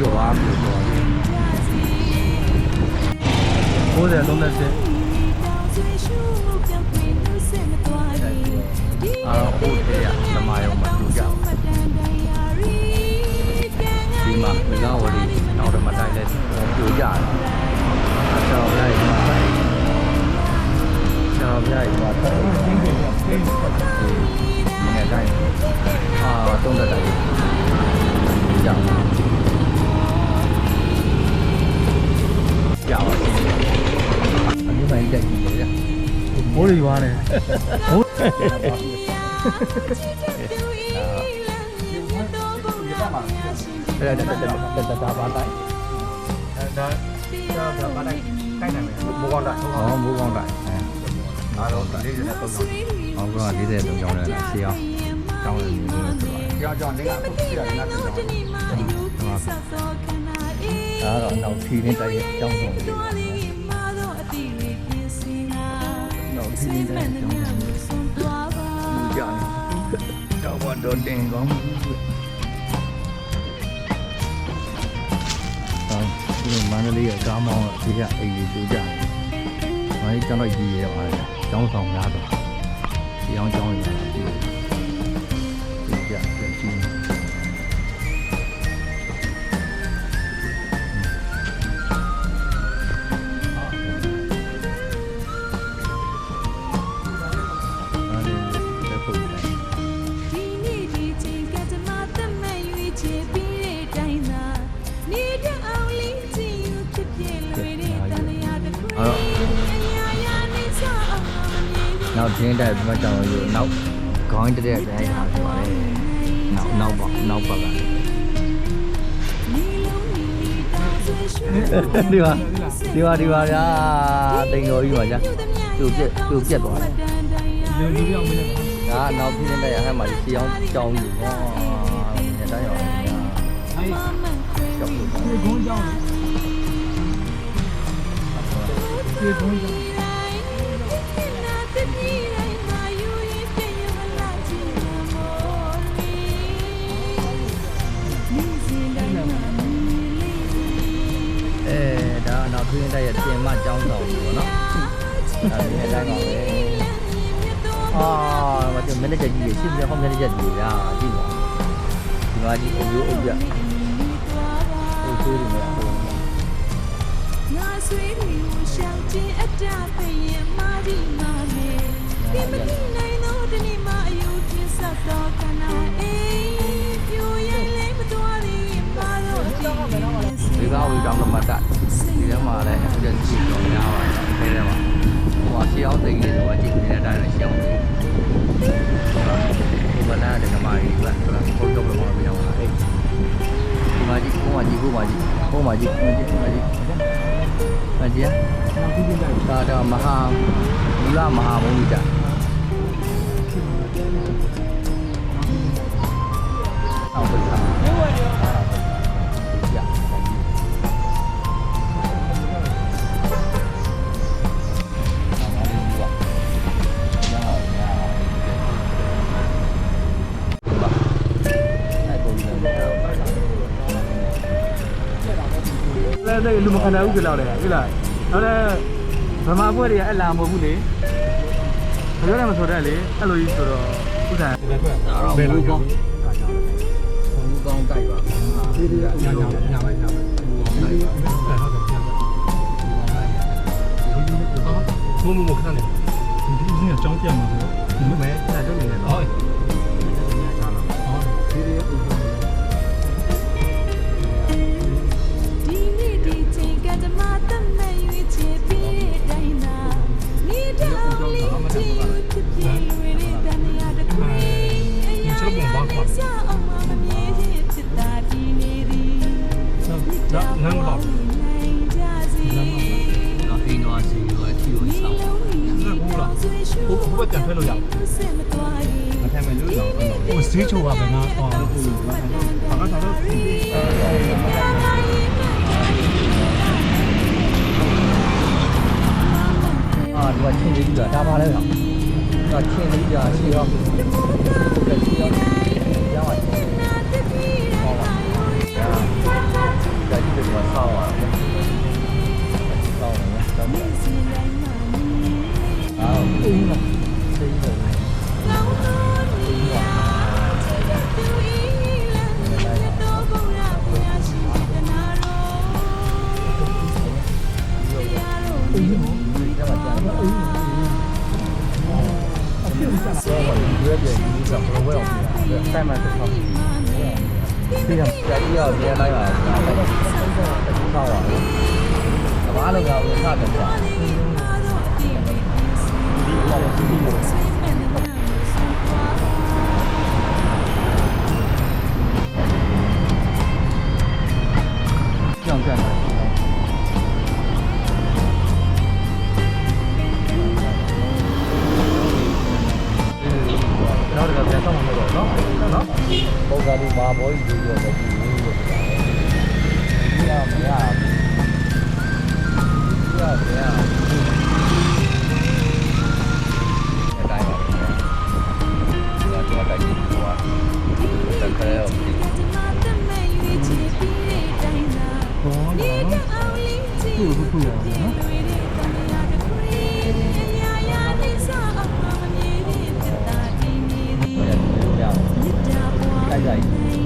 ပျော်သွားပြီပေါ့90 30အာဟိုတေးရသမာယုံမှာလူကြောက်ဒီမှာမလာဝရီနောက်တော့မတိုင်းလဲပြိုကြတယ်အချောင်းလိုက်ပါချောင်းပြိုက်ပါတော့ဒီငယ်တိုင်းအာတုံးတက်တယ်ကြောက် ကြောက်အမျိုးပိုင်းတက်ကြီးလေမိုးတွေရွာနေမိုးအဲ့ဒါတက်တက်တက်တက်တာပါတိုင်းဒါဒါဘာတိုင်းကိုက်နိုင်မယ်မိုးကောင်းတာဟောမိုးကောင်းတိုင်းအဲအားလုံး40နဲ့3ကျောင်း။အောင်က40တုံးကြောင်းလဲလားရှေးအောင်။ကြောင်းလည်းမျိုးလို့ဆိုပါတယ်ကြောင်းကြောင်းတွေကအခုပြရတယ်ငါပြောင်း။ ဒါကတော့နောက်ဖြီးနေတိုက်ရဲ့ကြောင်းဆောင်လေးပါနော်။နောက်ဖြီးနေတိုက်ရဲ့ကြောင်းဆောင်လေး။လူကြနေ။တော့ဘာတော့တင်ကောင်း။အော်ဒီမန္တလေးရဲ့ကားမောင်းတော့ဒီကအိမ်ကြီးတူကြတယ်။မန္တလေးကျောင်းတော့ကြီးရဲပါတယ်။ကျောင်းဆောင်များတော့ဒီအောင်ကျောင်းရတာ နောက်တင်းတက်ဒီမှာကြောင်ရိုးနောက်ခေါင်းတက်တဲ့အတိုင်းဟာဆိုပါလေနောက်နောက်ပါနောက်ပါကနီလုံးနီတာဆွေရှူဒီပါဒီပါဒီပါဗျာတိန်တော်ကြီးပါဗျာသူ့ပြက်သူ့ပြက်သွားတယ်လူလူပြောင်းမင်းလည်းဒါကနောက်ပြင်းတဲ့ရဟန်းမှာရှေးအောင်ကြောင်းကြီးဟောညတိုင်းအောင်ဗျာအဲ့ကြောက်လို့ဒီကုန်းကြောင်းဒီကုန်းကြောင်း ကနောက်ပြင်းတဲ့ရတင်မကြောင်းဆောင်ကြီးပေါ့နော်ဒါဒီအတိုင်းပါပဲအာမကျမန်နေဂျာကြီးရှင်းပြဟောမန်နေဂျာကြီးဗျာကြည့်ပါဒီမှာကြီးအယိုးအပြဟိုဆိုးနေမှာပေါ့ငါဆွေးတွေကိုရှောင်ခြင်းအတားပဲရင်မာဒီမာမေဒီမတိနိုင်တော့တနေ့မှအယူဖြစ်ဆက်တော့ ရှေးအောင်သိကြီးတွေကကြည့်နေတဲ့အတိုင်းလည်းရှေးအောင်သိဟိုဘနာတဲ့ကမာကြီးကဆိုတာပုံတော့ဘယ်မှာပြောင်းလာလဲဒီမှာကြည့်ဟိုမှာကြည့်ဟိုမှာကြည့်ဟိုမှာကြည့်ဟိုမှာကြည့်ဟိုမှာကြည့်မကြည့်နောက်ပြီးပြလိုက်ဒါတော့မဟာမူလမဟာဘုံကြီးတာ လဲတဲ့လူမခံနိုင်ဘူးကြလောက်လေဟုတ်လားနောက်လဲဗမာဘွဲတွေကအဲ့လာမဟုတ်ဘူးလေဘယ်လိုလဲမဆိုတဲ့လေအဲ့လိုကြီးဆိုတော့ဥစ္စာတော့ဘူးကောင်းဘူးကောင်းတိုက်ပါဒီဒီညာညာညာပဲညာပဲမမမခဏနေဒီဒီကကြောင်းပြမှာပေါ့ဒီမဲ့အဲ့ဒါတော့နေတယ်ဟုတ် 我谁求啊？本来啊，反正他都。听你这个想法来讲。在吗？在吗？对呀，这里要你来呀，不知道啊，干嘛弄啊？没啥正常。这样干。 ခုခုခုရအောင်နော်ကြိုက်ကြိုက်